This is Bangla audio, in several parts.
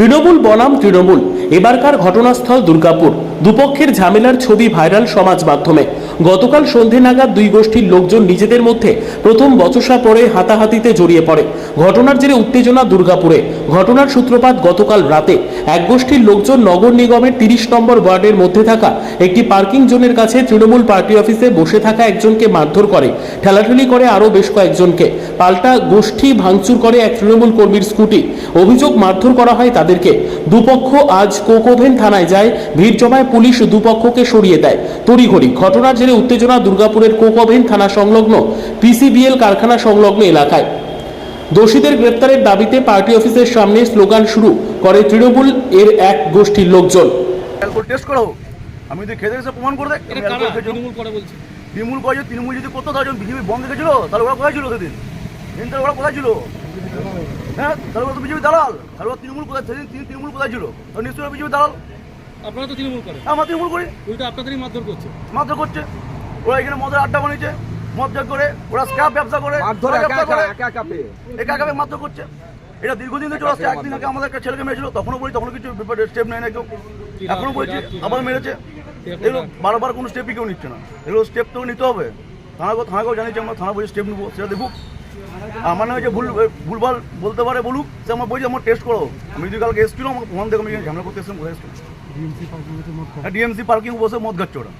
তৃণমূল বনাম তৃণমূল। এবারকার ঘটনাস্থল দুর্গাপুর। দুপক্ষের ঝামেলার ছবি ভাইরাল সমাজ মাধ্যমে। গতকাল সন্ধে নাগাদ দুই গোষ্ঠীর লোকজন নিজেদের মধ্যে প্রথম বচসা পরে হাতাহাতিতে জড়িয়ে পড়ে। ঘটনার জেরে উত্তেজনা দুর্গাপুরে। ঘটনার সূত্রপাত গতকাল রাতে। এক গোষ্ঠীর লোকজন নগর নিগমের তিরিশ নম্বর ওয়ার্ডের মধ্যে থাকা একটি পার্কিং জোনের কাছে তৃণমূল পার্টি অফিসে বসে থাকা একজনকে মারধর করে। ঠেলাঠেলি করে আরও বেশ কয়েকজনকে। পাল্টা গোষ্ঠী ভাঙচুর করে এক তৃণমূল কর্মীর স্কুটি। অভিযোগ মারধর করা হয় তাদেরকে। দুপক্ষ আজ কোকোভেন থানায় যায় ভিড় জমায় পুলিশ দুপক্ষকে সরিয়ে দেয়। তড়িঘড়ি ঘটনার জেরে উত্তেজনা দুর্গাপুরের কোকোভেন থানা সংলগ্ন পিসিবিএল কারখানা সংলগ্ন এলাকায়। দোষীদের গ্রেপ্তারের দাবিতে পার্টি অফিসের সামনে স্লোগান শুরু করে তৃণমূল এর এক গোষ্ঠীর লোকজন। টেস্ট আমি যদি খেতে প্রমাণ করে দেয়। তৃণমূল করে বলছে। তৃণমূল যদি করতো বিজেপি বন্ধ রেখেছিল তাহলে ওরা কোথায় ছিল সেদিন? সেদিন ওরা কোথায় ছিল? হ্যাঁ তাহলে ওরা তো বিজেপি দালাল। তাহলে তৃণমূল কোথায়? সেদিন তিনি তৃণমূল কোথায় ছিল? নিশ্চয়ই বিজেপি দালাল। আপনারা তো তৃণমূল করে আমরা তৃণমূল করি। উল্টো আপনাদেরই মারধর করছে। মাত্র করছে। ওরা এখানে মদের আড্ডা বানিয়েছে করে ওরা স্ক্র্যাপ ব্যবসা করে একা ব্যবসা একা মাত্র করছে। এটা দীর্ঘদিন ধরে চলে আসছে। একদিন আগে আমাদের একটা ছেলেকে মেরেছিল তখনও বলি তখনও কিছু স্টেপ নেয় না কেউ। এখনও বলছি আবার মেরেছে। এগুলো বারবার কোনো স্টেপই কেউ নিচ্ছে না। এগুলো স্টেপ তো নিতে হবে। থানাকেও থানাকেও জানিয়েছি আমরা থানা বলছি স্টেপ নেব সেটা দেখুক। আমার নামে যে ভুল ভুলভাল বলতে পারে বলুক সে আমার বলছি আমার টেস্ট করো। আমি যদি কালকে এসেছিল আমাকে ফোন দেখো আমি ঝামেলা করতে এসেছিলাম কোথায় এসেছিলাম ডিএমসি পার্কিং বসে মদ খাচ্ছে ওরা।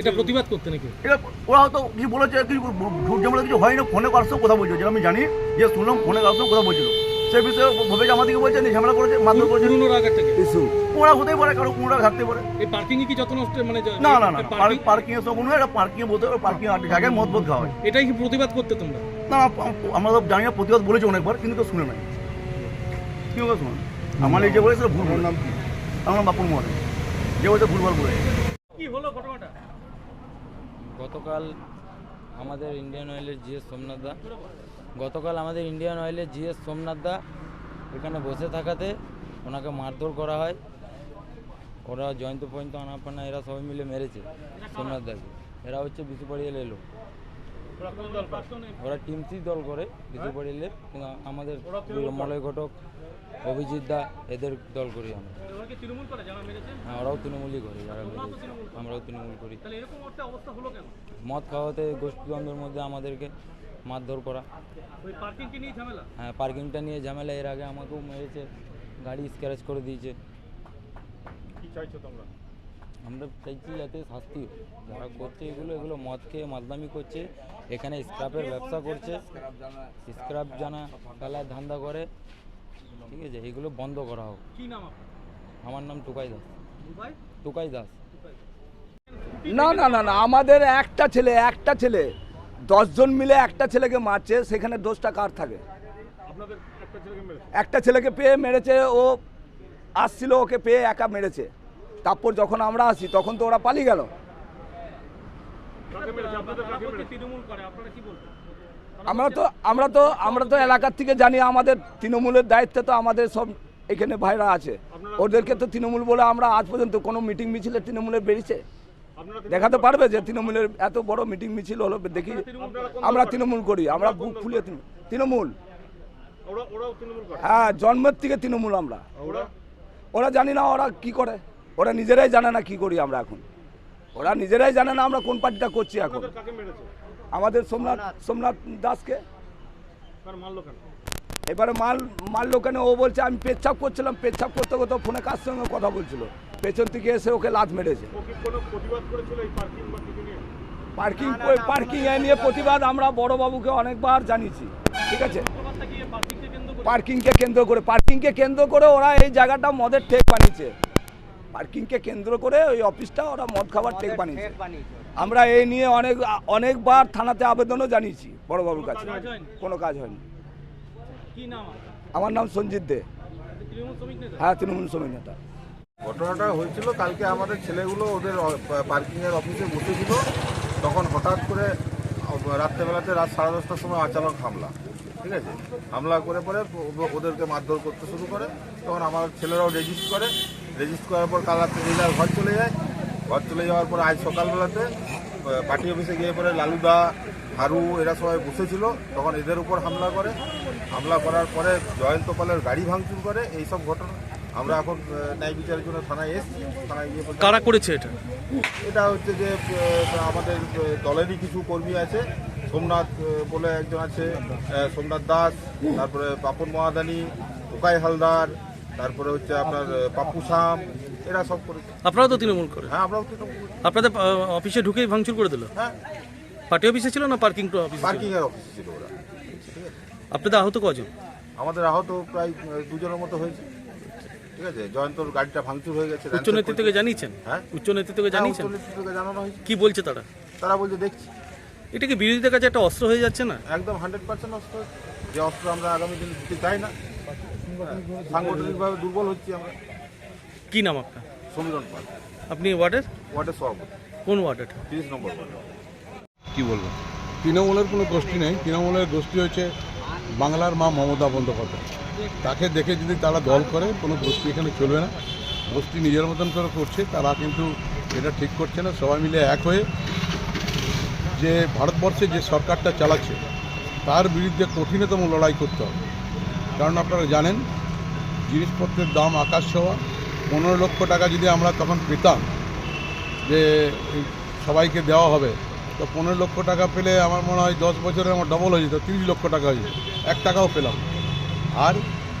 এটা প্রতিবাদ করতে নাকি? এটা ওরা হয়তো কিছু বলেছে কিছু ঝুট ঝামেলা কিছু হয়নি ফোনে কার সঙ্গে কথা বলছে যেটা আমি জানি যে শুনলাম ফোনে কার সঙ্গে কথা বলছিল। সেই বিষয়ে ভেবে আমাদেরকে বলছে নি ঝামেলা করেছে মাত্র করেছে। পুরনো রাগের থেকে ওরা হতেই পারে কারও কোনটা থাকতে পারে। এই পার্কিং এ কি যত নষ্ট মানে না না না পার্কিং এর সঙ্গে এটা পার্কিং এ বলতে পার্কিং আট জায়গায় মদ বোধ খাওয়া হয়। এটাই কি প্রতিবাদ করতে তোমরা? না আমরা তো জানি না প্রতিবাদ বলেছে অনেকবার কিন্তু কেউ শুনে নাই। কি হবে শুনুন আমার এই যে বলেছে সেটা ভুল নাম কি? আমার বাপুর মহারাজ যে বলছে ভুলভাল বলে কি হলো ঘটনাটা? গতকাল আমাদের ইন্ডিয়ান অয়েলের জিএস সোমনাথ দা গতকাল আমাদের ইন্ডিয়ান অয়েলের জিএস সোমনাথ দা এখানে বসে থাকাতে ওনাকে মারধর করা হয়। ওরা জয়ন্ত পয়ন্ত আনাপানা এরা সবাই মিলে মেরেছে সোমনাথ দাকে। এরা হচ্ছে বিশুপাড়িয়াল এলো ওরা টিম সি দল করে বিশুপাড়িয়ালের কিন্তু আমাদের মলয় ঘটক অভিজিৎ দা এদের দল করি আমরা। হ্যাঁ, ওরাও তৃণমূলই করি যারা আমরাও তৃণমূল করি। মদ খাওয়াতে গোষ্ঠীদ্বন্দ্বের মধ্যে আমাদেরকে মারধর করা। ওই পার্কিং কি নিয়ে ঝামেলা? হ্যাঁ পার্কিংটা নিয়ে ঝামেলা এর আগে আমাকেও মেরেছে গাড়ি স্ক্র্যাচ করে দিয়েছে। কি চাইছো তোমরা? আমরা চাইছি যাতে শাস্তি। যারা করছে এগুলো এগুলো মদ খেয়ে মাদলামি করছে এখানে স্ক্র্যাপের ব্যবসা করছে। স্ক্র্যাপ জানা কালার ধান্দা করে। ঠিক আছে এগুলো বন্ধ করা হোক। কি নাম আমার নাম টুকাই দাস। টুকাই দাস। না না না না আমাদের একটা ছেলে একটা ছেলে। দশজন মিলে একটা ছেলেকে মারছে সেখানে দোষটা কার থাকে? একটা ছেলেকে পেয়ে মেরেছে ও আসছিল ওকে পেয়ে একা মেরেছে। তারপর যখন আমরা আসি তখন তো ওরা পালিয়ে গেল। আমরা তো আমরা তো আমরা তো এলাকার থেকে জানি আমাদের তৃণমূলের দায়িত্বে তো আমাদের সব এখানে ভাইরা আছে। ওদেরকে তো তৃণমূল বলে আমরা আজ পর্যন্ত কোনো মিটিং মিছিলে তৃণমূলের বেরিয়েছে। দেখাতে পারবে যে তৃণমূলের এত বড় মিটিং মিছিল হলো দেখি আমরা তৃণমূল করি আমরা বুক ফুলিয়ে তৃণমূল। হ্যাঁ জন্মের থেকে তৃণমূল আমরা। ওরা জানি না ওরা কি করে। ওরা নিজেরাই জানে না কি করি আমরা এখন। ওরা নিজেরাই জানে না আমরা কোন পার্টিটা করছি এখন। আমাদের সোমনাথ সোমনাথ। দাসকে। এবারে মাল মারলো কেন? ও বলছে আমি পেচ্ছাপ করছিলাম পেচ্ছাপ করতে করতে ফোনে কার সঙ্গে কথা বলছিল? পেছন থেকে এসে ওকে লাথ মেরেছে। পার্কিং নিয়ে? পার্কিং পার্কিং এ নিয়ে প্রতিবাদ আমরা বড়বাবুকে অনেকবার জানিয়েছি ঠিক আছে? পার্কিংকে কেন্দ্র করে? পার্কিংকে কেন্দ্র করে ওরা এই জায়গাটা মদের ঠেক বানিয়েছে। পার্কিংকে কেন্দ্র করে ওই অফিসটা ওরা মদ খাবার টেক বানিয়েছে। আমরা এই নিয়ে অনেক অনেকবার থানাতে আবেদনও জানিয়েছি বড়বাবুর কাছে। কোনো কাজ হয়নি? আমার নাম সঞ্জিত দে। হ্যাঁ তৃণমূল শ্রমিক নেতা। ঘটনাটা হয়েছিল কালকে আমাদের ছেলেগুলো ওদের পার্কিংয়ের অফিসে বসেছিল। তখন হঠাৎ করে রাত্রেবেলাতে রাত সাড়ে দশটার সময় আচানক হামলা ঠিক আছে? হামলা করে পরে ওদেরকে মারধর করতে শুরু করে। তখন আমার ছেলেরাও রেজিস্ট করে। রেজিস্ট করার পর কাল রাত্রে যার ঘর চলে যায় ঘর চলে যাওয়ার পর আজ সকালবেলাতে পার্টি অফিসে গিয়ে পরে লালুদা হারু এরা সবাই বসেছিল। তখন এদের উপর হামলা করে। হামলা করার পরে জয়ন্ত পালের গাড়ি ভাঙচুর করে। এই সব ঘটনা আমরা এখন ন্যায় বিচারের জন্য থানায় এসেছি। থানায় গিয়ে কারা করেছে এটা? এটা হচ্ছে যে আমাদের দলেরই কিছু কর্মী আছে। সোমনাথ বলে একজন আছে সোমনাথ দাস তারপরে পাপন মহাদানি ওকাই হালদার তারপরে হচ্ছে আপনার পাপ্পু শাম এরা সব করেছে আপনারা তো তৃণমূল করে? হ্যাঁ আমরাও তো আপনাদের আহ, অফিসে ঢুকেই ভাঙচুর করে দিল? হ্যাঁ। পার্টি অফিসে ছিল না পার্কিং অফিসে? পার্কিং এর অফিস ছিল ওরা। আপনাদের আহত কজন? আমাদের আহত প্রায় আহ, দুজনের মতো হয়েছে। ঠিক আছে? জয়ন্তর গাড়িটা ভাঙচুর হয়ে গেছে উচ্চ নেতৃত্বকে জানিয়েছেন? হ্যাঁ। উচ্চ নেতৃত্বকে জানিয়েছেন? হ্যাঁ, উচ্চ নেতৃত্বকে জানানো হয়েছে। কি বলছে তারা? তারা বলছে দেখছি। এটা কি বিরোধীদের কাছে একটা অস্ত্র হয়ে যাচ্ছে না? একদম হান্ড্রেড পার্সেন্ট অস্ত্র। যে অস্ত্র আমরা আগামী দিনে দিতে চাই না সাংগঠনিকভাবে দুর্বল হচ্ছি আমরা। কি নাম আপনার? সমীরণ পাল। আপনি ওয়ার্ডের? ওয়ার্ডের সভাপতি। কোন ওয়ার্ড এটা তিরিশ নম্বর ওয়ার্ড। কি বলব তৃণমূলের কোনো গোষ্ঠী নেই। তৃণমূলের গোষ্ঠী হচ্ছে বাংলার মা মমতা বন্দ্যোপাধ্যায়। তাকে দেখে যদি তারা দল করে কোনো গোষ্ঠী এখানে চলবে না। গোষ্ঠী নিজের মতন করে করছে তারা কিন্তু এটা ঠিক করছে না। সবাই মিলে এক হয়ে যে ভারতবর্ষে যে সরকারটা চালাচ্ছে তার বিরুদ্ধে কঠিনতম লড়াই করতে হবে। কারণ আপনারা জানেন, জিনিসপত্রের দাম আকাশ ছোঁয়া। পনেরো লক্ষ টাকা যদি আমরা তখন পেতাম যে সবাইকে দেওয়া হবে, তো পনেরো লক্ষ টাকা পেলে আমার মনে হয় দশ বছরে আমার ডবল হয়ে যেত, তিরিশ লক্ষ টাকা হয়ে যেত। এক টাকাও পেলাম আর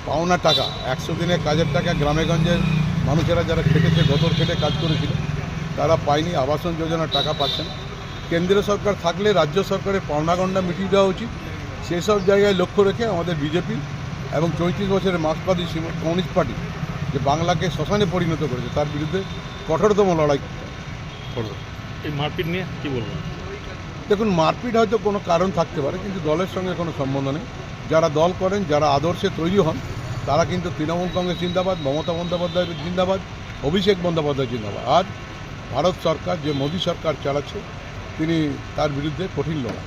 পাওনা টাকা, একশো দিনের কাজের টাকা গ্রামে গঞ্জের মানুষেরা যারা খেটেছে গতর খেটে কাজ করেছিল, তারা পায়নি, আবাসন যোজনার টাকা পাচ্ছেন। কেন্দ্রীয় সরকার থাকলে রাজ্য সরকারের পাওনাগণ্ডা মিটিয়ে দেওয়া উচিত। সেসব জায়গায় লক্ষ্য রেখে আমাদের বিজেপি এবং চৌত্রিশ বছরের মার্ক্সবাদী কমিউনিস্ট পার্টি যে বাংলাকে শ্মশানে পরিণত করেছে তার বিরুদ্ধে কঠোরতম লড়াই করবে এই মারপিট নিয়ে কি বলবেন দেখুন মারপিট হয়তো কোনো কারণ থাকতে পারে কিন্তু দলের সঙ্গে কোনো সম্বন্ধ নেই। যারা দল করেন যারা আদর্শে তৈরি হন তারা কিন্তু তৃণমূল কংগ্রেস জিন্দাবাদ মমতা বন্দ্যোপাধ্যায় জিন্দাবাদ অভিষেক বন্দ্যোপাধ্যায় জিন্দাবাদ। আজ ভারত সরকার যে মোদী সরকার চালাচ্ছে তিনি তার বিরুদ্ধে কঠিন লড়াই।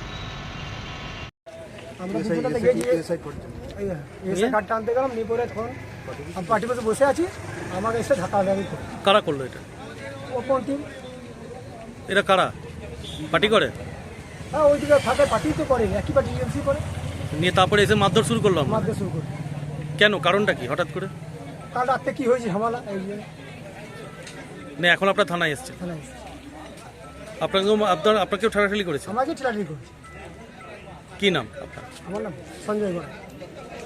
এসে কার্ডটা আনতে গেলাম নিয়ে পরে তখন আমি পার্টি বসে বসে আছি আমাকে এসে ধাক্কা লাগি কারা করল এটা? ও কোন টিম এরা কারা? পার্টি করে? হ্যাঁ ওইদিকে থাকে পার্টি তো করে একই পার্টি টিএমসি করে। নিয়ে তারপরে এসে মারধর শুরু করলাম মারতে শুরু করে কেন? কারণটা কি হঠাৎ করে? কাল রাত্রে কি হয়েছে ঝামেলা? এই না এখন আপনার থানায় এসছে। থানায় এসেছি। আপনাকে আপনার আপনাকেও ঠাড়াঠাড়ি করেছে? আমাকে ঠেলাঠেলি করেছে। কি নাম আপনার? আমার নাম সঞ্জয় গড়াই